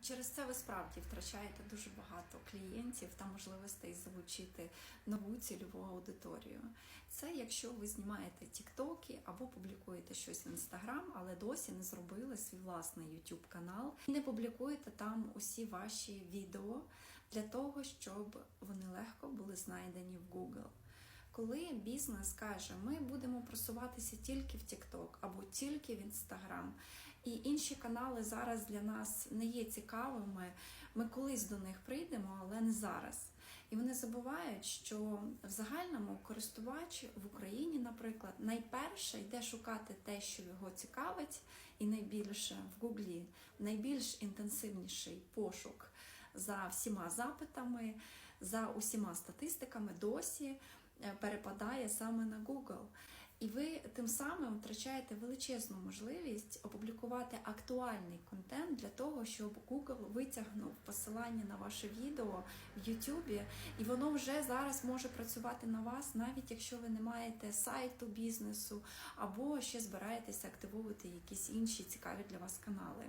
Через це ви справді втрачаєте дуже багато клієнтів та можливостей залучити нову цільову аудиторію. Це якщо ви знімаєте тіктоки або публікуєте щось в інстаграм, але досі не зробили свій власний YouTube канал і не публікуєте там усі ваші відео для того, щоб вони легко були знайдені в Google. Коли бізнес каже, ми будемо просуватися тільки в TikTok або тільки в Instagram, і інші канали зараз для нас не є цікавими, ми колись до них прийдемо, але не зараз. І вони забувають, що в загальному користувач в Україні, наприклад, найперше йде шукати те, що його цікавить, і найбільше в Гуглі найбільш інтенсивніший пошук за всіма запитами, за усіма статистиками досі е, перепадає саме на Google. І ви тим самим втрачаєте величезну можливість опублікувати актуальний контент для того, щоб Google витягнув посилання на ваше відео в YouTube, і воно вже зараз може працювати на вас, навіть якщо ви не маєте сайту бізнесу або ще збираєтеся активувати якісь інші цікаві для вас канали.